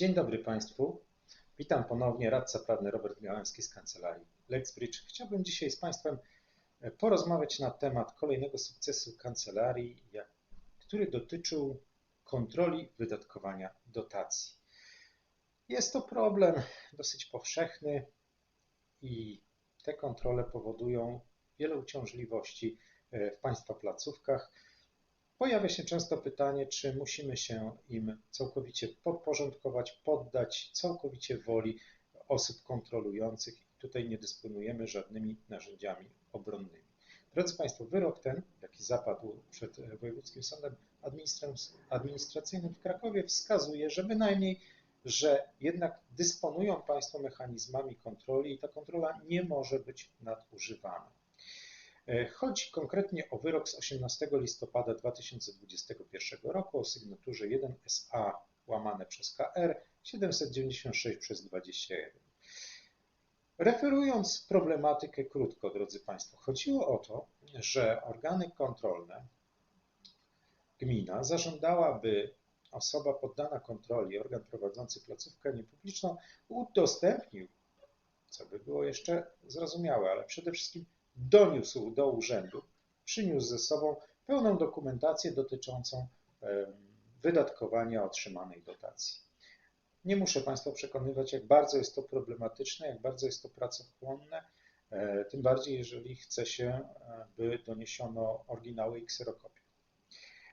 Dzień dobry Państwu. Witam ponownie radca prawny Robert Miałęski z kancelarii LexBridge. Chciałbym dzisiaj z Państwem e, porozmawiać na temat kolejnego sukcesu kancelarii, który dotyczył kontroli wydatkowania dotacji. Jest to problem dosyć powszechny i te kontrole powodują wiele uciążliwości e, w Państwa placówkach. Pojawia się często pytanie, czy musimy się im całkowicie podporządkować, poddać całkowicie woli osób kontrolujących. Tutaj nie dysponujemy żadnymi narzędziami obronnymi. Drodzy Państwo, wyrok ten, jaki zapadł przed Wojewódzkim Sądem Administracyjnym w Krakowie, wskazuje, że bynajmniej, że jednak dysponują Państwo mechanizmami kontroli i ta kontrola nie może być nadużywana. E, chodzi konkretnie o wyrok z 18 listopada 2021 roku o sygnaturze 1SA łamane przez KR 796 przez 21. Referując problematykę krótko, drodzy Państwo, chodziło o to, że organy kontrolne, gmina zażądałaby osoba poddana kontroli, organ prowadzący placówkę niepubliczną udostępnił, co by było jeszcze zrozumiałe, ale przede wszystkim doniósł do urzędu, przyniósł ze sobą pełną dokumentację dotyczącą wydatkowania otrzymanej dotacji. Nie muszę Państwa przekonywać, jak bardzo jest to problematyczne, jak bardzo jest to pracochłonne, e, tym bardziej jeżeli chce się, by doniesiono oryginały i kserokopie.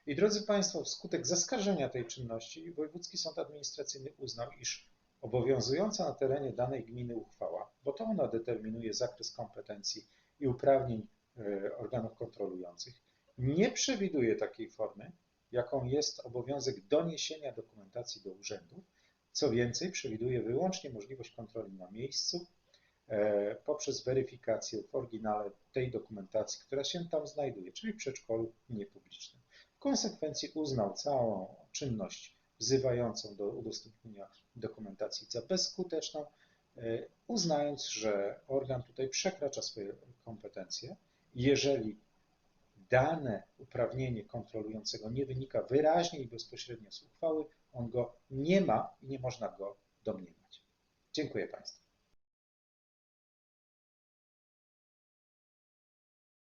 I drodzy Państwo, wskutek zaskarżenia tej czynności Wojewódzki Sąd Administracyjny uznał, iż obowiązująca na terenie danej gminy uchwała, bo to ona determinuje zakres kompetencji i uprawnień e, organów kontrolujących nie przewiduje takiej formy, jaką jest obowiązek doniesienia dokumentacji do urzędu. Co więcej, przewiduje wyłącznie możliwość kontroli na miejscu e, poprzez weryfikację w oryginale tej dokumentacji, która się tam znajduje, czyli w przedszkolu niepublicznym. W konsekwencji uznał całą czynność wzywającą do udostępnienia dokumentacji za bezskuteczną, uznając, że organ tutaj przekracza swoje kompetencje, jeżeli dane uprawnienie kontrolującego nie wynika wyraźnie i bezpośrednio z uchwały, on go nie ma i nie można go domniemać. Dziękuję Państwu.